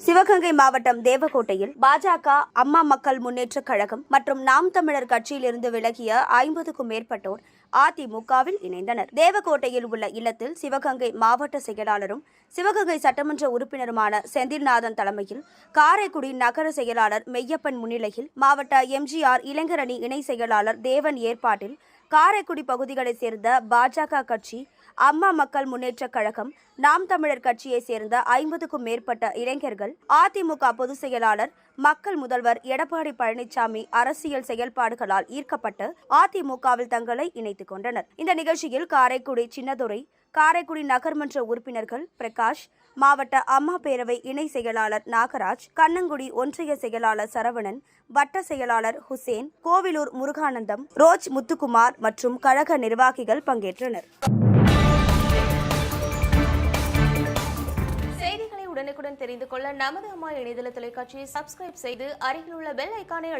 சிவகங்கை மாவட்டம் தேவக்கோட்டையில் பாஜக அம்மா மக்கள் முன்னேற்றக் கழகம் மற்றும் நாம் தமிழர் கட்சியிலிருந்து விலகிய ஐம்பதுக்கும் மேற்பட்டோர் அதிமுகவில் இணைந்தனர். தேவக்கோட்டையில் உள்ள இல்லத்தில் சிவகங்கை மாவட்ட செயலாளரும் சிவகங்கை சட்டமன்ற உறுப்பினருமான செந்தில்நாதன் தலைமையில் காரைக்குடி நகர செயலாளர் மெய்யப்பன் முன்னிலையில் மாவட்ட எம்ஜிஆர் இளைஞரணி இணை செயலாளர் தேவன் ஏற்பாட்டில் காரைக்குடி பகுதிகளைச் சேர்ந்த பாஜக கட்சி அம்மா மக்கள் முன்னேற்றக் கழகம் நாம் தமிழர் கட்சியைச் சேர்ந்த ஐம்பதுக்கும் மேற்பட்ட இளைஞர்கள் அதிமுக பொதுச் செயலாளர் மக்கள் முதல்வர் எடப்பாடி பழனிசாமி அரசியல் செயல்பாடுகளால் ஈர்க்கப்பட்டு அதிமுகவில் தங்களை இணைத்துக் கொண்டனர். இந்த நிகழ்ச்சியில் காரைக்குடி சின்னதுரை காரைக்குடி நகர்மன்ற உறுப்பினர்கள் பிரகாஷ் மாவட்ட அம்மா பேரவை இணை செயலாளர் நாகராஜ் கண்ணங்குடி ஒன்றிய செயலாளர் சரவணன் வட்ட செயலாளர் ஹுசேன் கோவிலூர் முருகானந்தம் ரோஜ் முத்துக்குமார் மற்றும் கழக நிர்வாகிகள் பங்கேற்றனர். செய்திகளை உடனுக்குடன் தெரிந்து கொள்ள நமது அம்மா இணையதள தொலைக்காட்சியை சப்ஸ்கிரைப் செய்து அருகில் உள்ள பெல் ஐக்கானை